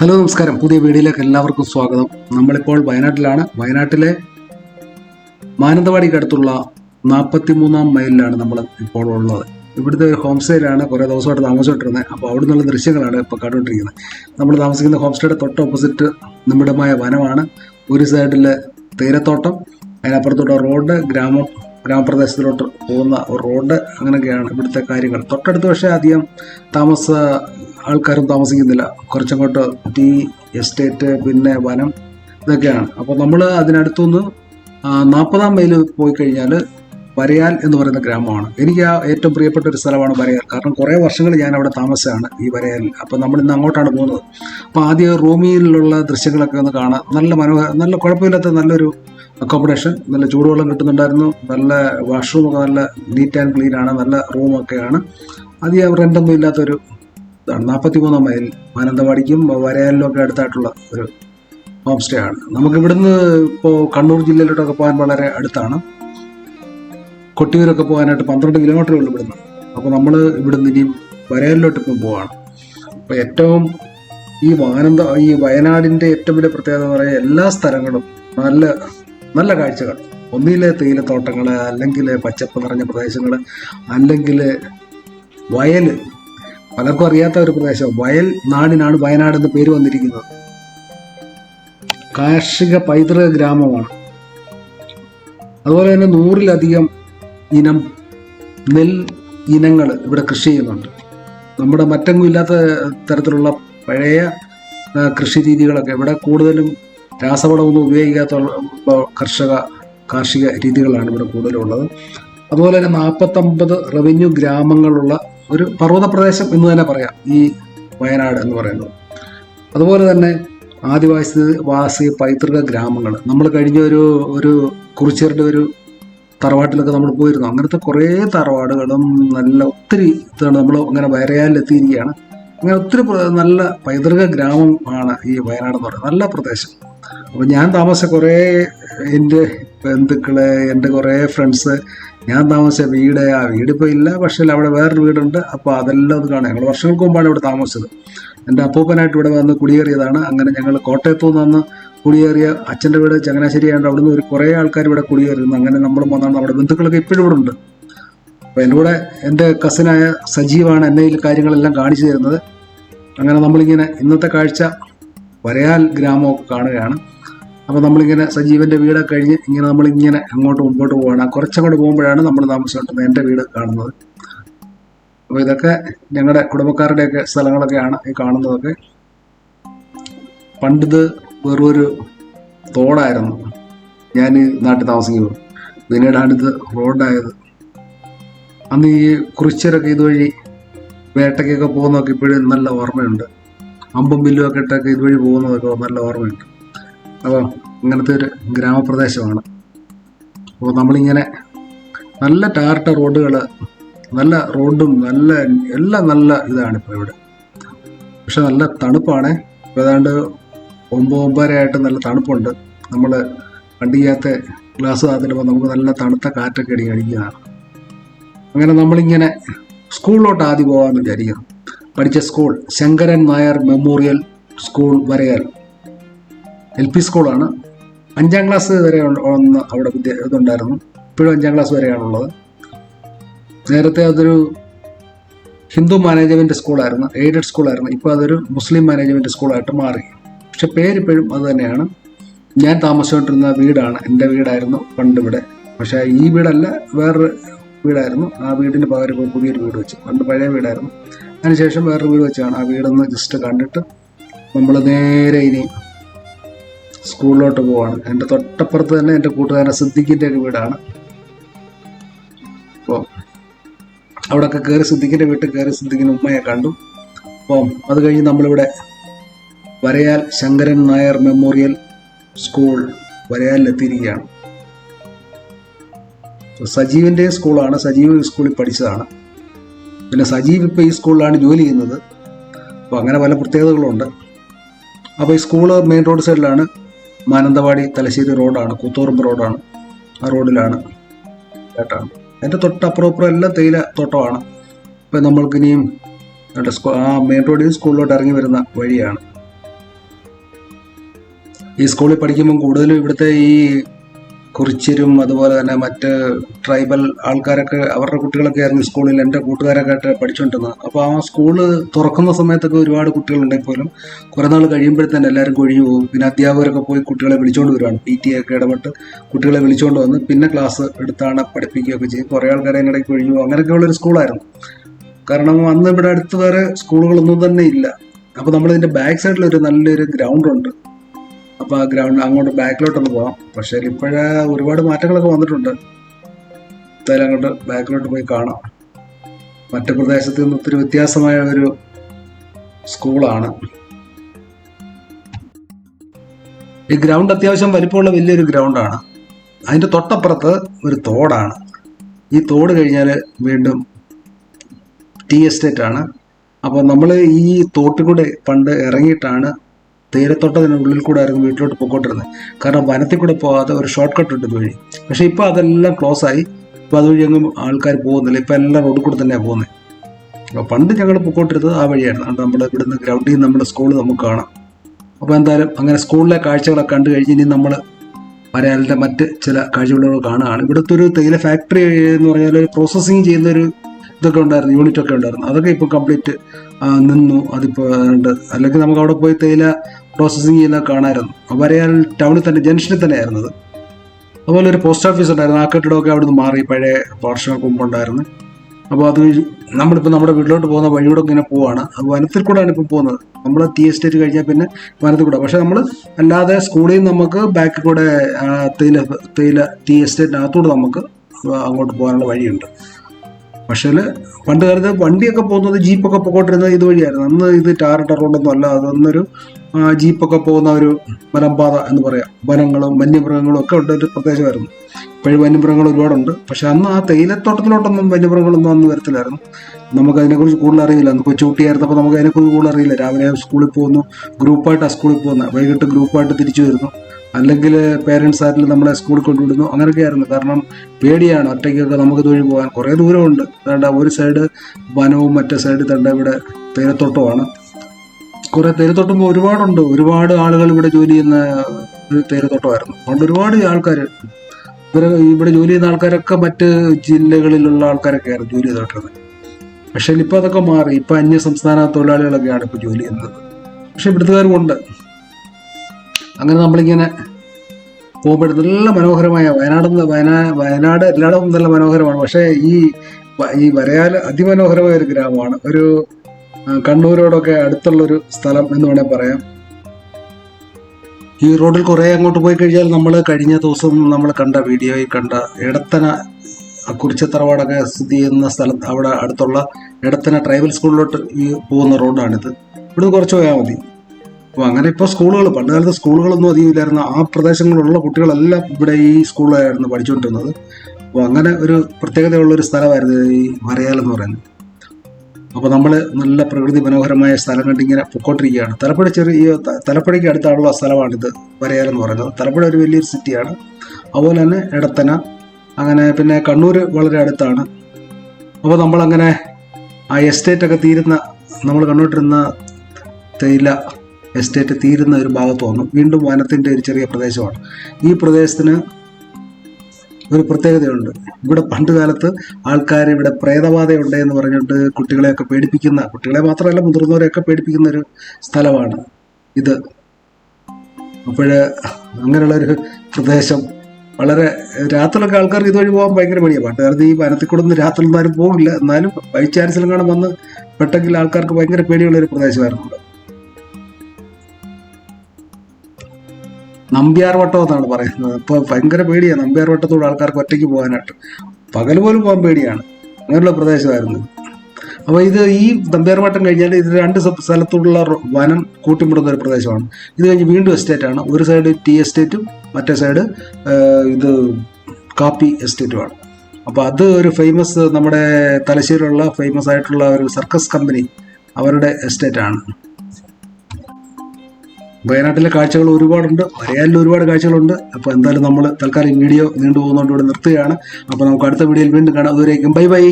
Hello നമസ്കാരം. പുതിയ വീഡിയോയിലേക്ക് എല്ലാവർക്കും സ്വാഗതം. നമ്മളിപ്പോൾ വയനാട്ടിലാണ്. വയനാട്ടിലെ മാനന്തവാടിക്ക് അടുത്തുള്ള നാൽപ്പത്തി മൂന്നാം മൈലിലാണ് നമ്മൾ ഇപ്പോൾ ഉള്ളത്. ഇവിടുത്തെ ഒരു ഹോം സ്റ്റേയിലാണ് കുറേ ദിവസമായിട്ട് താമസിച്ചിട്ടിരുന്നത് അപ്പോൾ അവിടെ നിന്നുള്ള ദൃശ്യങ്ങളാണ് ഇപ്പോൾ കണ്ടുകൊണ്ടിരിക്കുന്നത്. നമ്മൾ താമസിക്കുന്ന ഹോം സ്റ്റേയുടെ തൊട്ട് ഓപ്പോസിറ്റ് നിമിടമായ വനമാണ്. ഒരു സൈഡിൽ തേയിലത്തോട്ടം അതിനപ്പുറത്തോട്ട് റോഡ് ഗ്രാമം ഗ്രാമപ്രദേശത്തിലോട്ട് പോകുന്ന റോഡ് അങ്ങനെയൊക്കെയാണ് ഇവിടുത്തെ കാര്യങ്ങൾ. തൊട്ടടുത്ത് പക്ഷേ അധികം താമസ ആൾക്കാരും താമസിക്കുന്നില്ല. കുറച്ചങ്ങോട്ട് ടീ എസ്റ്റേറ്റ് പിന്നെ വനം ഇതൊക്കെയാണ്. അപ്പോൾ നമ്മൾ അതിനടുത്തുനിന്ന് നാൽപ്പതാം മൈൽ പോയി കഴിഞ്ഞാൽ വരയാൽ എന്ന് പറയുന്ന ഗ്രാമമാണ്. എനിക്ക് ആ ഏറ്റവും പ്രിയപ്പെട്ട ഒരു സ്ഥലമാണ് വരയാൽ. കാരണം കുറേ വർഷങ്ങൾ ഞാൻ അവിടെ താമസിച്ചാണ് ഈ വരയാലിൽ. അപ്പോൾ നമ്മൾ ഇന്ന് അങ്ങോട്ടാണ് പോകുന്നത്. അപ്പോൾ ആദ്യം റൂമിലുള്ള ദൃശ്യങ്ങളൊക്കെ ഒന്ന് കാണാം. നല്ല മനോഹര നല്ല കുഴപ്പമില്ലാത്ത നല്ലൊരു അക്കോമഡേഷൻ നല്ല ചൂടുവെള്ളം കിട്ടുന്നുണ്ടായിരുന്നു. നല്ല വാഷ്റൂമൊക്കെ നല്ല നീറ്റ് ആൻഡ് ക്ലീൻ ആണ്. നല്ല റൂമൊക്കെയാണ് അധികം റെന്റൊന്നും ഇല്ലാത്തൊരു നാൽപ്പത്തി മൂന്നാം മൈൽ മാനന്തവാടിക്കും വരയാലിലും ഒക്കെ അടുത്തായിട്ടുള്ള ഒരു ഹോം സ്റ്റേ ആണ്. നമുക്ക് ഇവിടുന്ന് ഇപ്പോൾ കണ്ണൂർ ജില്ലയിലോട്ടൊക്കെ പോകാൻ വളരെ അടുത്താണ്. കൊട്ടിയൂരൊക്കെ പോകാനായിട്ട് പന്ത്രണ്ട് കിലോമീറ്ററേ ഉള്ളൂ ഇവിടുന്ന്. അപ്പോൾ നമ്മൾ ഇവിടുന്ന് ഇനിയും വരയാലിലോട്ട് ഇപ്പം പോവാണ്. അപ്പോൾ ഏറ്റവും ഈ മാനന്ത ഈ വയനാടിന്റെ ഏറ്റവും വലിയ പ്രത്യേകത എന്ന് പറയുന്നത് എല്ലാ സ്ഥലങ്ങളും നല്ല നല്ല കാഴ്ചകൾ. ഒന്നിലെ തേയിലത്തോട്ടങ്ങൾ അല്ലെങ്കിൽ പച്ചപ്പ് നിറഞ്ഞ പ്രദേശങ്ങൾ അല്ലെങ്കിൽ വയൽ പലർക്കും അറിയാത്ത ഒരു പ്രദേശം. വയൽ നാടിനാണ് വയനാട് എന്ന് പേര് വന്നിരിക്കുന്നത്. കാർഷിക പൈതൃക ഗ്രാമമാണ്. അതുപോലെ തന്നെ നൂറിലധികം ഇനം നെൽ ഇനങ്ങൾ ഇവിടെ കൃഷി ചെയ്യുന്നുണ്ട്. നമ്മുടെ മറ്റെങ്ങും ഇല്ലാത്ത തരത്തിലുള്ള പഴയ കൃഷി രീതികളൊക്കെ ഇവിടെ കൂടുതലും രാസവളമൊന്നും ഉപയോഗിക്കാത്ത കർഷക കാർഷിക രീതികളാണ് ഇവിടെ കൂടുതലുള്ളത്. അതുപോലെ തന്നെ നാൽപ്പത്തൊമ്പത് റവന്യൂ ഗ്രാമങ്ങളുള്ള ഒരു പർവത പ്രദേശം എന്ന് തന്നെ പറയാം. ഈ വയനാട് എന്ന് പറയുന്നത്. അതുപോലെ തന്നെ ആദിവാസി വാസി പൈതൃക ഗ്രാമങ്ങൾ. നമ്മൾ കഴിഞ്ഞ ഒരു ഒരു കുറിച്ചേരുടെ ഒരു തറവാട്ടിലൊക്കെ നമ്മൾ പോയിരുന്നു. അങ്ങനത്തെ കുറേ തറവാടുകളും നല്ല ഒത്തിരി ഇതാണ് നമ്മൾ അങ്ങനെ വരയാലിലെത്തിയിരിക്കുകയാണ് അങ്ങനെ ഒത്തിരി നല്ല പൈതൃക ഗ്രാമമാണ് ഈ വയനാട് എന്ന് പറയുന്നത്. നല്ല പ്രദേശം. അപ്പോൾ ഞാൻ താമസിച്ച കുറേ എന്റെ ബന്ധുക്കൾ എന്റെ കുറേ ഫ്രണ്ട്സ് ഞാൻ താമസിച്ച വീട് ആ വീട് ഇപ്പോൾ ഇല്ല പക്ഷേ അവിടെ വേറൊരു വീടുണ്ട്. അപ്പോൾ അതെല്ലാം അത് കാണാം. ഞങ്ങൾ വർഷങ്ങൾക്ക് മുമ്പാണ് ഇവിടെ താമസിച്ചത്. എന്റെ അപ്പൂപ്പനായിട്ട് ഇവിടെ വന്ന് കുടിയേറിയതാണ്. അങ്ങനെ ഞങ്ങൾ കോട്ടയത്തു നിന്ന് കുടിയേറിയ അച്ഛന്റെ വീട് ചങ്ങനാശ്ശേരി ആയതുകൊണ്ട് അവിടുന്ന് ഒരു കുറേ ആൾക്കാർ ഇവിടെ കുടിയേറിയിരുന്നു. അങ്ങനെ നമ്മൾ വന്നാണ് നമ്മുടെ ബന്ധുക്കളൊക്കെ ഇപ്പോഴും ഇവിടെ ഉണ്ട്. അപ്പോൾ എന്റെ കൂടെ എന്റെ കസിനായ സജീവാണ് എന്നെ ഈ കാര്യങ്ങളെല്ലാം കാണിച്ചു തരുന്നത്. അങ്ങനെ നമ്മളിങ്ങനെ ഇന്നത്തെ കാഴ്ച വരയാൽ ഗ്രാമമൊക്കെ കാണുകയാണ്. അപ്പോൾ നമ്മളിങ്ങനെ സജീവന്റെ വീടൊക്കെ കഴിഞ്ഞ് ഇങ്ങനെ നമ്മളിങ്ങനെ അങ്ങോട്ട് മുമ്പോട്ട് പോവുകയാണ് കുറച്ചങ്ങോട്ട് പോകുമ്പോഴാണ് നമ്മൾ താമസിച്ചുകൊണ്ടിരുന്നത് എന്റെ വീട് കാണുന്നത്. അപ്പോൾ ഇതൊക്കെ ഞങ്ങളുടെ കുടുംബക്കാരുടെയൊക്കെ സ്ഥലങ്ങളൊക്കെയാണ് ഈ കാണുന്നതൊക്കെ. പണ്ടിത് വെറൊരു തോടായിരുന്നു. ഞാൻ നാട്ടിൽ താമസിക്കുമ്പോൾ. പിന്നീടാണ് ഇത് റോഡായത്. അന്ന് ഈ കുറിച്ചരൊക്കെ ഇതുവഴി വേട്ടയ്ക്കൊക്കെ പോകുന്നതൊക്കെ ഇപ്പോഴും നല്ല ഓർമ്മയുണ്ട്. അമ്പും ബില്ലും ഒക്കെ ഇട്ടൊക്കെ ഇതുവഴി പോകുന്നതൊക്കെ നല്ല ഓർമ്മയുണ്ട്. അപ്പോൾ ഇങ്ങനത്തെ ഒരു ഗ്രാമപ്രദേശമാണ്. അപ്പോൾ നമ്മളിങ്ങനെ നല്ല ടാർട്ട റോഡുകൾ നല്ല റോഡും നല്ല എല്ലാം നല്ല ഇതാണ് ഇപ്പോൾ ഇവിടെ. പക്ഷെ നല്ല തണുപ്പാണ്. ഇപ്പോൾ ഏതാണ്ട് ഒമ്പത് ഒമ്പതര ആയിട്ട് നല്ല തണുപ്പുണ്ട്. നമ്മൾ വണ്ടിക്കകത്ത് ഗ്ലാസ് കാത്തിടുമ്പോൾ നമുക്ക് നല്ല തണുത്ത കാറ്റൊക്കെ അടി അടിക്കുന്നതാണ് അങ്ങനെ നമ്മളിങ്ങനെ സ്കൂളിലോട്ട് ആദ്യം പോകാമെന്ന് വിചാരിക്കുന്നു. പഠിച്ച school Shankaran Nair memorial school Varayal. L P സ്കൂളാണ്. അഞ്ചാം ക്ലാസ് വരെ ഒന്ന് അവിടെ ഇതുണ്ടായിരുന്നു. ഇപ്പോഴും അഞ്ചാം ക്ലാസ് വരെയാണുള്ളത് നേരത്തെ അതൊരു ഹിന്ദു മാനേജ്മെന്റ് സ്കൂളായിരുന്നു എയ്ഡഡ് സ്കൂളായിരുന്നു. ഇപ്പോൾ അതൊരു മുസ്ലിം മാനേജ്മെന്റ് സ്കൂളായിട്ട് മാറി. പക്ഷെ പേരിപ്പോഴും അത് തന്നെയാണ്. ഞാൻ താമസിച്ചുകൊണ്ടിരുന്ന വീടാണ്. എന്റെ വീടായിരുന്നു പണ്ട് ഇവിടെ. പക്ഷേ ഈ വീടല്ല വേറൊരു വീടായിരുന്നു. ആ വീടിന് പകരം പുതിയൊരു വീട് വെച്ചു. പണ്ട് പഴയ വീടായിരുന്നു. അതിനുശേഷം വേറൊരു വീട് വെച്ചാണ് ആ വീടൊന്ന് ജസ്റ്റ് കണ്ടിട്ട് നമ്മൾ നേരെ ഇനി സ്കൂളിലോട്ട് പോവാണ്. എന്റെ തൊട്ടപ്പുറത്ത് തന്നെ എന്റെ കൂട്ടുകാരൻ സിദ്ദിഖിന്റെ ഒക്കെ വീടാണ്. അപ്പോൾ അവിടെയൊക്കെ കയറി സിദ്ദിഖിന്റെ വീട്ടിൽ കയറി സിദ്ദിഖിന്റെ ഉമ്മയെ കണ്ടു. അപ്പം അത് കഴിഞ്ഞ് നമ്മളിവിടെ വരയാൽ ശങ്കരൻ നായർ മെമ്മോറിയൽ സ്കൂൾ വരയാലിലെത്തിയിരിക്കുകയാണ് സജീവിന്റെ സ്കൂളാണ്. സജീവ് സ്കൂളിൽ പഠിച്ചതാണ്. പിന്നെ സജീവ് ഇപ്പോൾ ഈ സ്കൂളിലാണ് ജോലി ചെയ്യുന്നത്. അപ്പോൾ അങ്ങനെ പല പ്രത്യേകതകളുണ്ട്. അപ്പോൾ ഈ സ്കൂൾ മെയിൻ റോഡ് സൈഡിലാണ് മാനന്തവാടി തലശ്ശേരി റോഡാണ് കൂത്തോറമ്പ് റോഡാണ്. ആ റോഡിലാണ് ഏട്ടാണ് എന്റെ തൊട്ടപ്പുറപ്പുറം എല്ലാം തേയില തോട്ടമാണ്. ഇപ്പം നമ്മൾക്കിനിയും ആ മെയിൻ റോഡിൽ സ്കൂളിലോട്ട് ഇറങ്ങി വരുന്ന വഴിയാണ്. ഈ സ്കൂളിൽ പഠിക്കുമ്പം കൂടുതലും ഇവിടുത്തെ ഈ കുറിച്യരും അതുപോലെ തന്നെ മറ്റ് ട്രൈബൽ ആൾക്കാരൊക്കെ അവരുടെ കുട്ടികളൊക്കെ ആയിരുന്നു സ്കൂളിൽ എന്റെ കൂട്ടുകാരൊക്കെ ആയിട്ട് പഠിച്ചുകൊണ്ടിരുന്നത്. അപ്പോൾ ആ സ്കൂൾ തുറക്കുന്ന സമയത്തൊക്കെ ഒരുപാട് കുട്ടികളുണ്ടെങ്കിൽ പോലും കുറേ നാൾ കഴിയുമ്പോഴത്തേന് എല്ലാവരും കൊഴിഞ്ഞു പോകും. പിന്നെ അധ്യാപകരൊക്കെ പോയി കുട്ടികളെ വിളിച്ചുകൊണ്ട് വരുവാണ് പി ടി ഒക്കെ ഇടപെട്ട് കുട്ടികളെ വിളിച്ചുകൊണ്ട് വന്ന് പിന്നെ ക്ലാസ് എടുത്താണ് പഠിപ്പിക്കുകയൊക്കെ ചെയ്യും. കുറേ ആൾക്കാരെ അതിനിടയ്ക്ക് കൊഴിഞ്ഞു പോകും. അങ്ങനെയൊക്കെയുള്ളൊരു സ്കൂളായിരുന്നു കാരണം അന്ന് ഇവിടെ അടുത്ത് വേറെ സ്കൂളുകളൊന്നും തന്നെ ഇല്ല. അപ്പോൾ നമ്മളിതിന്റെ ബാക്ക് സൈഡിൽ ഒരു നല്ലൊരു ഗ്രൗണ്ട് ഉണ്ട്. അപ്പോൾ ആ ഗ്രൗണ്ട് അങ്ങോട്ട് ബാക്കിലോട്ടൊന്ന് പോകാം പക്ഷേ ഇപ്പോഴേ ഒരുപാട് മാറ്റങ്ങളൊക്കെ വന്നിട്ടുണ്ട്. എന്തായാലും അങ്ങോട്ട് ബാക്കിലോട്ട് പോയി കാണാം. മറ്റു പ്രദേശത്ത് നിന്ന് ഒത്തിരി വ്യത്യാസമായ ഒരു സ്കൂളാണ്. ഈ ഗ്രൗണ്ട് അത്യാവശ്യം വലിപ്പമുള്ള വലിയൊരു ഗ്രൗണ്ടാണ് അതിന്റെ തൊട്ടപ്പുറത്ത് ഒരു തോടാണ്. ഈ തോട് കഴിഞ്ഞാൽ വീണ്ടും ടീ എസ്റ്റേറ്റ് ആണ്. അപ്പോൾ നമ്മൾ ഈ തോട്ടിൽ കൂടെ പണ്ട് ഇറങ്ങിയിട്ടാണ് തേയിലത്തോട്ടത്തിന് ഉള്ളിൽ കൂടെ ആയിരുന്നു വീട്ടിലോട്ട് പോയിക്കൊണ്ടിരുന്നത് കാരണം വനത്തിൽ കൂടെ പോകാതെ ഒരു ഷോർട്ട് കട്ട് ഉണ്ട് വഴി പക്ഷേ ഇപ്പോൾ അതെല്ലാം ക്ലോസ് ആയി. ഇപ്പോൾ അതുവഴി എങ്ങും ആൾക്കാർ പോകുന്നില്ല. ഇപ്പോൾ എല്ലാം റോഡിൽ കൂടെ തന്നെയാണ് പോകുന്നത് അപ്പോൾ പണ്ട് ഞങ്ങൾ പോയിക്കൊണ്ടിരുന്നത് ആ വഴിയായിരുന്നു. അതുകൊണ്ട് നമ്മുടെ ഇവിടുന്ന് ഗ്രൗണ്ടിൽ നിന്ന് നമ്മുടെ സ്കൂൾ നമുക്ക് കാണാം. അപ്പോൾ എന്തായാലും അങ്ങനെ സ്കൂളിലെ കാഴ്ചകളൊക്കെ കണ്ടു കഴിഞ്ഞ് ഇനി നമ്മൾ വരയാലിന്റെ മറ്റ് ചില കാഴ്ചകളൊക്കെ കാണുകയാണ് ഇവിടുത്തെ ഒരു തേയില ഫാക്ടറി എന്ന് പറഞ്ഞാൽ ഒരു പ്രോസസ്സിങ് ചെയ്യുന്ന ഒരു ഇതൊക്കെ ഉണ്ടായിരുന്നു. യൂണിറ്റ് ഒക്കെ ഉണ്ടായിരുന്നു. അതൊക്കെ ഇപ്പോൾ കംപ്ലീറ്റ് നിന്നു. അതിപ്പോൾ അല്ലെങ്കിൽ നമുക്ക് അവിടെ പോയി തേയില പ്രോസസ്സിങ് ചെയ്യുന്ന കാണാമായിരുന്നു വരയാൽ ടൗണിൽ തന്നെ ജംഗ്ഷനിൽ തന്നെ ആയിരുന്നത്. അതുപോലെ ഒരു പോസ്റ്റ് ഓഫീസ് ഉണ്ടായിരുന്നു. ആ കെട്ടിടമൊക്കെ അവിടെ മാറി പഴയ വർഷങ്ങൾക്ക് മുമ്പ് ഉണ്ടായിരുന്നു. അപ്പോൾ അത് നമ്മളിപ്പോൾ നമ്മുടെ വീട്ടിലോട്ട് പോകുന്ന വഴിയൂടെ ഇങ്ങനെ പോവാണ്. അത് വനത്തിൽ കൂടെയാണ് ഇപ്പോൾ പോകുന്നത്. നമ്മൾ ടി എസ്റ്റേറ്റ് കഴിഞ്ഞാൽ പിന്നെ വനത്തിൽ കൂടെ. പക്ഷേ നമ്മൾ അല്ലാതെ സ്കൂളിൽ നിന്ന് നമുക്ക് ബാക്കിൽ കൂടെ തേയില തേയില ടി എസ്റ്റേറ്റിനകത്തൂടെ നമുക്ക് അങ്ങോട്ട് പോകാനുള്ള വഴിയുണ്ട്. പക്ഷേ പണ്ട് കാലത്ത് വണ്ടിയൊക്കെ പോകുന്നത് ജീപ്പൊക്കെ പോയിക്കൊണ്ടിരുന്നത് ഇതുവഴിയായിരുന്നു അന്ന് ഇത് ടാറിട്ട റോഡൊന്നും അല്ല. അതൊന്നൊരു ജീപ്പൊക്കെ പോകുന്ന ഒരു വനംപാത എന്ന് പറയാം. വനങ്ങളും വന്യമൃഗങ്ങളും ഒക്കെ ഉള്ള ഒരു പ്രദേശമായിരുന്നു. ഇപ്പോഴും വന്യമൃഗങ്ങൾ ഒരുപാടുണ്ട്. പക്ഷെ അന്ന് ആ തേയിലത്തോട്ടത്തിലോട്ടൊന്നും വന്യമൃഗങ്ങളൊന്നും അന്ന് വരത്തില്ലായിരുന്നു. നമുക്ക് അതിനെക്കുറിച്ച് കൂടുതൽ അറിയില്ല. അന്ന് കൊച്ചുകുട്ടിയായിരുന്നപ്പോൾ നമുക്ക് അതിനെക്കുറിച്ച് കൂടുതൽ അറിയില്ല. രാവിലെ സ്കൂളിൽ പോകുന്നു. ഗ്രൂപ്പായിട്ട് ആ സ്കൂളിൽ പോകുന്നു വൈകിട്ട് ഗ്രൂപ്പായിട്ട് തിരിച്ചു വരുന്നു. അല്ലെങ്കിൽ പേരൻസ് ആരിൽ നമ്മളെ സ്കൂളിൽ കൊണ്ടുവിടുന്നു. അങ്ങനെയൊക്കെ ആയിരുന്നു. കാരണം പേടിയാണ്. ഒറ്റയ്ക്കൊക്കെ നമുക്ക് തൊഴിൽ പോകാൻ. കുറേ ദൂരമുണ്ട്. വേണ്ട ഒരു സൈഡ് വനവും മറ്റേ സൈഡ് തണ്ട ഇവിടെ തേയിലത്തോട്ടമാണ് കുറേ തേയിലത്തോട്ടം ഒരുപാടുണ്ട്. ഒരുപാട് ആളുകൾ ഇവിടെ ജോലി ചെയ്യുന്ന ഒരു തേയിലത്തോട്ടമായിരുന്നു. അതുകൊണ്ട് ഒരുപാട് ആൾക്കാർ ഇവിടെ ജോലി ചെയ്യുന്ന ആൾക്കാരൊക്കെ മറ്റ് ജില്ലകളിലുള്ള ആൾക്കാരൊക്കെ ആയിരുന്നു ജോലി ചെയ്തോണ്ടിരുന്നത്. പക്ഷേ ഇപ്പോൾ അതൊക്കെ മാറി. ഇപ്പോൾ അന്യ സംസ്ഥാന തൊഴിലാളികളൊക്കെയാണ് ഇപ്പോൾ ജോലി ചെയ്യുന്നത്. പക്ഷെ ഇവിടുത്തുകാരും ഉണ്ട്. അങ്ങനെ നമ്മളിങ്ങനെ പോകുമ്പോഴത്തെ നല്ല മനോഹരമായ വയനാട് വയനാ വയനാട് എല്ലായിടവും നല്ല മനോഹരമാണ്. പക്ഷേ ഈ ഈ വരയാൽ അതിമനോഹരമായ ഒരു ഗ്രാമമാണ്. ഒരു കണ്ണൂരോടൊക്കെ അടുത്തുള്ളൊരു സ്ഥലം എന്ന് വേണേൽ പറയാം. ഈ റോഡിൽ കുറേ അങ്ങോട്ട് പോയി കഴിഞ്ഞാൽ നമ്മൾ കഴിഞ്ഞ ദിവസം നമ്മൾ കണ്ട വീഡിയോയിൽ കണ്ട ഇടത്തന കുറിച്ചത്തറവാടൊക്കെ സ്ഥിതി ചെയ്യുന്ന സ്ഥലം അവിടെ അടുത്തുള്ള എടത്തന ട്രൈബൽ സ്കൂളിലോട്ട് ഈ പോകുന്ന റോഡാണിത്. ഇവിടുന്ന് കുറച്ച് പോയാൽ മതി. അപ്പോൾ അങ്ങനെ ഇപ്പോൾ സ്കൂളുകൾ പണ്ട് കാലത്ത് സ്കൂളുകളൊന്നും അധികം ഇല്ലായിരുന്നു. ആ പ്രദേശങ്ങളിലുള്ള കുട്ടികളെല്ലാം ഇവിടെ ഈ സ്കൂളിലായിരുന്നു പഠിച്ചുകൊണ്ടിരുന്നത്. അപ്പോൾ അങ്ങനെ ഒരു പ്രത്യേകതയുള്ള ഒരു സ്ഥലമായിരുന്നു ഈ മറയാലെന്ന് പറയുന്നത്. അപ്പോൾ നമ്മൾ നല്ല പ്രകൃതി മനോഹരമായ സ്ഥലം കണ്ടിങ്ങനെ പൊക്കോട്ടിരിക്കുകയാണ് തലപ്പുഴ ചെറിയ തലപ്പുഴയ്ക്ക് അടുത്തുള്ള സ്ഥലമാണിത് വരയാൽ എന്ന് പറയുന്നത്. തലപ്പുഴ ഒരു വലിയൊരു സിറ്റിയാണ്. അതുപോലെ തന്നെ എടത്തന അങ്ങനെ പിന്നെ കണ്ണൂർ വളരെ അടുത്താണ്. അപ്പോൾ നമ്മളങ്ങനെ ആ എസ്റ്റേറ്റ് ഒക്കെ തീരുന്ന നമ്മൾ കണ്ടുകൊണ്ടിരുന്ന തേയില എസ്റ്റേറ്റ് തീരുന്ന ഒരു ഭാഗത്ത് വന്നു. വീണ്ടും വനത്തിന്റെ ഒരു ചെറിയ പ്രദേശമാണ്. ഈ പ്രദേശത്തിന് ഒരു പ്രത്യേകതയുണ്ട്. ഇവിടെ പണ്ട് കാലത്ത് ആൾക്കാർ ഇവിടെ പ്രേതബാധയുണ്ട് എന്ന് പറഞ്ഞിട്ട് കുട്ടികളെയൊക്കെ പേടിപ്പിക്കുന്ന കുട്ടികളെ മാത്രമല്ല മുതിർന്നവരെയൊക്കെ പേടിപ്പിക്കുന്ന ഒരു സ്ഥലമാണ് ഇത്. അപ്പോൾ അങ്ങനെയുള്ളൊരു പ്രദേശം. വളരെ രാത്രിയിലൊക്കെ ആൾക്കാർ ഇതുവഴി പോകാൻ ഭയങ്കര പണിയാണ് പണ്ട് കാലത്ത് ഈ വനത്തിൽ കൂടെ ഒന്നും ആരും പോകില്ല എന്നാലും ബൈ ചാൻസിലും കാണാൻ വന്ന് പെട്ടെങ്കിൽ ആൾക്കാർക്ക് ഭയങ്കര പേടിയുള്ള ഒരു പ്രദേശമായിരുന്നു നമ്പ്യാർ വട്ടം എന്നാണ് പറയുന്നത്. ഇപ്പൊ ഭയങ്കര പേടിയാണ് നമ്പ്യാർ വട്ടത്തോട് ആൾക്കാർക്ക് ഒറ്റയ്ക്ക് പോകാനായിട്ട്. പകൽ പോലും പോകാൻ പേടിയാണ്. അങ്ങനെയുള്ള പ്രദേശമായിരുന്നു. അപ്പോൾ ഇത് ഈ നമ്പ്യാർ വട്ടം കഴിഞ്ഞാൽ ഇത് രണ്ട് സ്ഥ- സ്ഥലത്തുള്ള വനം കൂട്ടിമുടുന്ന ഒരു പ്രദേശമാണ്. ഇത് കഴിഞ്ഞ് വീണ്ടും എസ്റ്റേറ്റ് ആണ്. ഒരു സൈഡ് ടീ എസ്റ്റേറ്റും മറ്റേ സൈഡ് ഇത് കാപ്പി എസ്റ്റേറ്റുമാണ് അപ്പോൾ അത് ഒരു ഫേമസ് നമ്മുടെ തലശ്ശേരിയിലുള്ള ഫേമസ് ആയിട്ടുള്ള ഒരു സർക്കസ് കമ്പനി അവരുടെ എസ്റ്റേറ്റ് ആണ്. വയനാട്ടിലെ കാഴ്ചകൾ ഒരുപാടുണ്ട് വരയാലിൽ ഒരുപാട് കാഴ്ചകളുണ്ട്. അപ്പോൾ എന്തായാലും നമ്മൾ തൽക്കാലം വീഡിയോ നീണ്ടു പോകുന്നതുകൊണ്ട് ഇവിടെ നിർത്തുകയാണ്. അപ്പോൾ നമുക്ക് അടുത്ത വീഡിയോയിൽ വീണ്ടും കാണാം. അതുവരേക്കും ബൈ ബൈ.